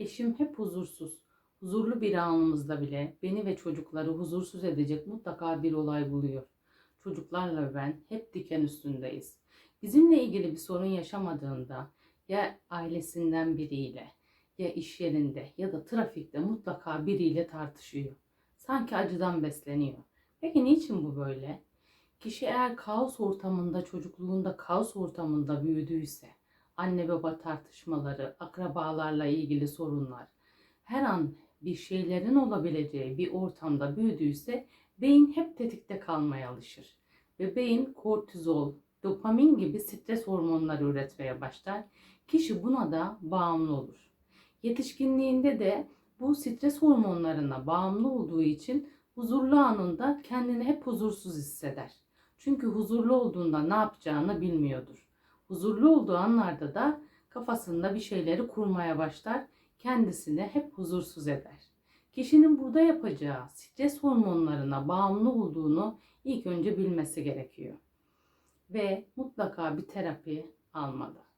Eşim hep huzursuz. Huzurlu bir anımızda bile beni ve çocukları huzursuz edecek mutlaka bir olay buluyor. Çocuklarla ben hep diken üstündeyiz. Bizimle ilgili bir sorun yaşamadığında ya ailesinden biriyle ya iş yerinde ya da trafikte mutlaka biriyle tartışıyor. Sanki acıdan besleniyor. Peki niçin bu böyle? Kişi eğer kaos ortamında, çocukluğunda kaos ortamında büyüdüyse, anne baba tartışmaları, akrabalarla ilgili sorunlar, her an bir şeylerin olabileceği bir ortamda büyüdüyse beyin hep tetikte kalmaya alışır. Ve beyin kortizol, dopamin gibi stres hormonları üretmeye başlar. Kişi buna da bağımlı olur. Yetişkinliğinde de bu stres hormonlarına bağımlı olduğu için huzurlu anında kendini hep huzursuz hisseder. Çünkü huzurlu olduğunda ne yapacağını bilmiyordur. Huzurlu olduğu anlarda da kafasında bir şeyleri kurmaya başlar, kendisini hep huzursuz eder. Kişinin burada yapacağı stres hormonlarına bağımlı olduğunu ilk önce bilmesi gerekiyor. Ve mutlaka bir terapi almalı.